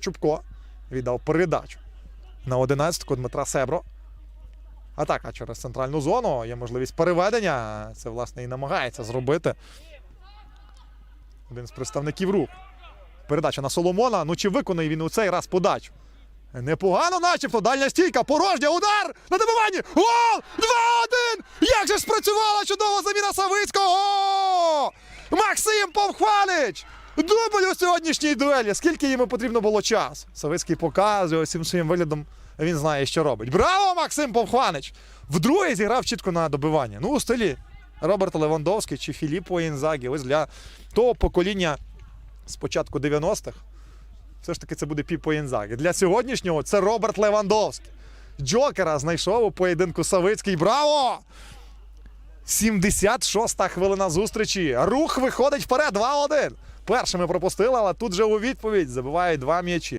Чубко віддав передачу на 11-ку Дмитра Себро. Атака через центральну зону. Є можливість переведення. Це, власне, і намагається зробити один з представників рук. Передача на Соломона. Ну чи виконає він у цей раз подачу? Непогано, начебто, дальня стійка, порожня, удар на добиванні. Гол! 2-1! Як же спрацювала чудова заміна Савицького! Максим Повхвалич! Дубль у сьогоднішній дуелі. Скільки йому потрібно було час? Савицький показує всім своїм виглядом. Він знає, що робить. Браво, Максим Повхванич! Вдруге зіграв чітко на добивання. Ну, у стилі Роберта Левандовський чи Філіппо Інзагі. Ось для того покоління з початку 90-х. Все ж таки це буде Піпо Інзагі. Для сьогоднішнього це Роберт Левандовський. Джокера знайшов у поєдинку Савицький. Браво! 76-та хвилина зустрічі. Рух виходить вперед 2-1. Першими пропустили, але тут же у відповідь забиває два м'ячі.